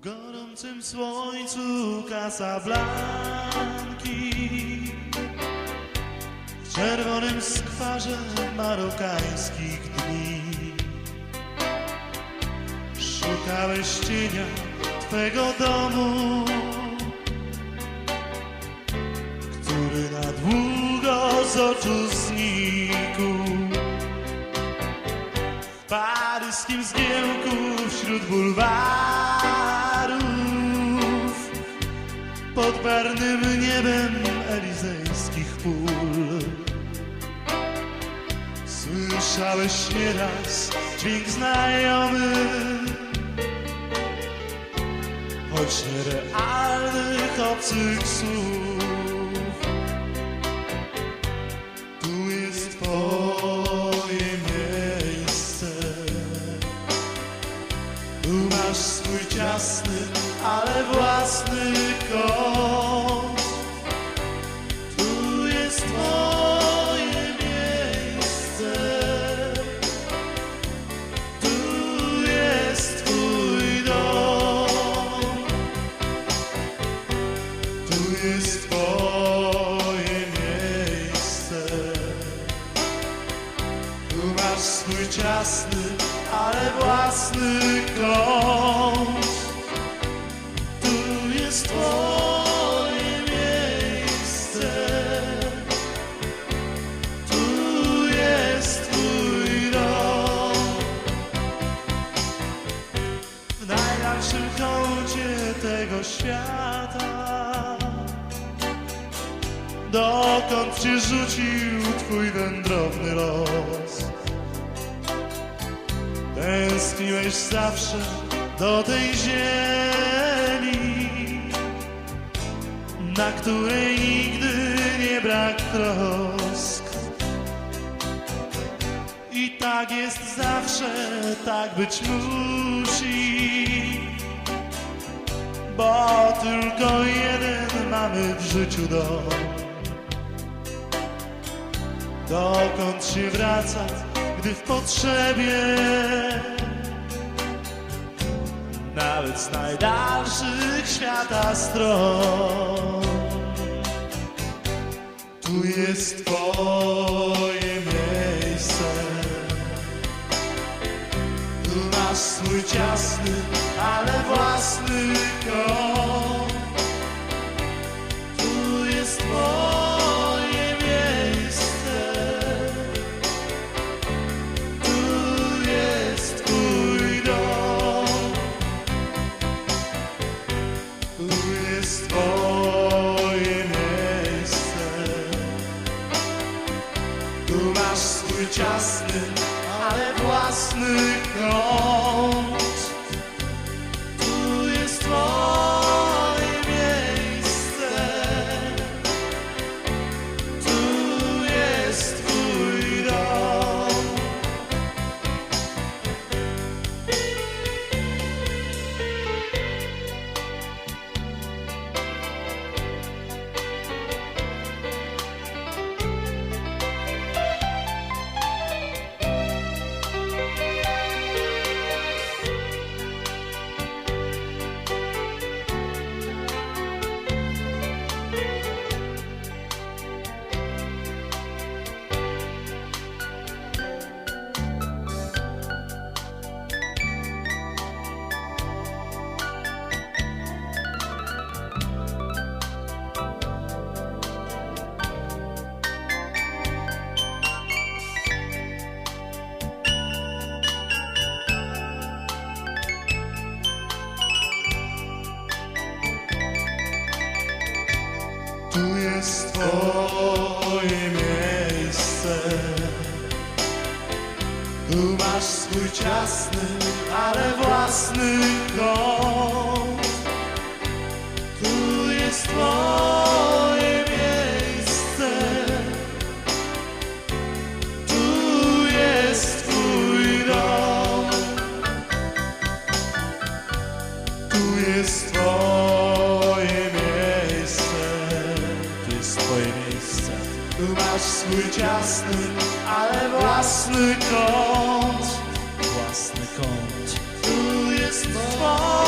W gorącym słońcu Casablanki W czerwonym skwarze marokańskich dni. Szukałeś cienia Twego domu Który na długo z oczu znikł. W paryskim zgiełku wśród bulwarów Słyszałeś nieraz dźwięk znajomy. Choć nierealnych obcych słów Tu jest twoje miejsce. Tu masz swój ciasny, Dokąd cię rzucił twój wędrowny los Tęskniłeś zawsze do tej ziemi Na której nigdy nie brak trosk i tak jest zawsze, tak być musi. Bo tylko jeden mamy w życiu dom. Dokąd się wracać, gdy w potrzebie? Nawet z najdalszych świata stron. Tu jest twoje miejsce. Tu masz swój ciasny, ale własny kąt ale własny kąt jest twoje miejsce. Tu masz swój ciasny, ale własny kąt masz swój ciasny, ale własny kąt własny kąt. Tu jest twoje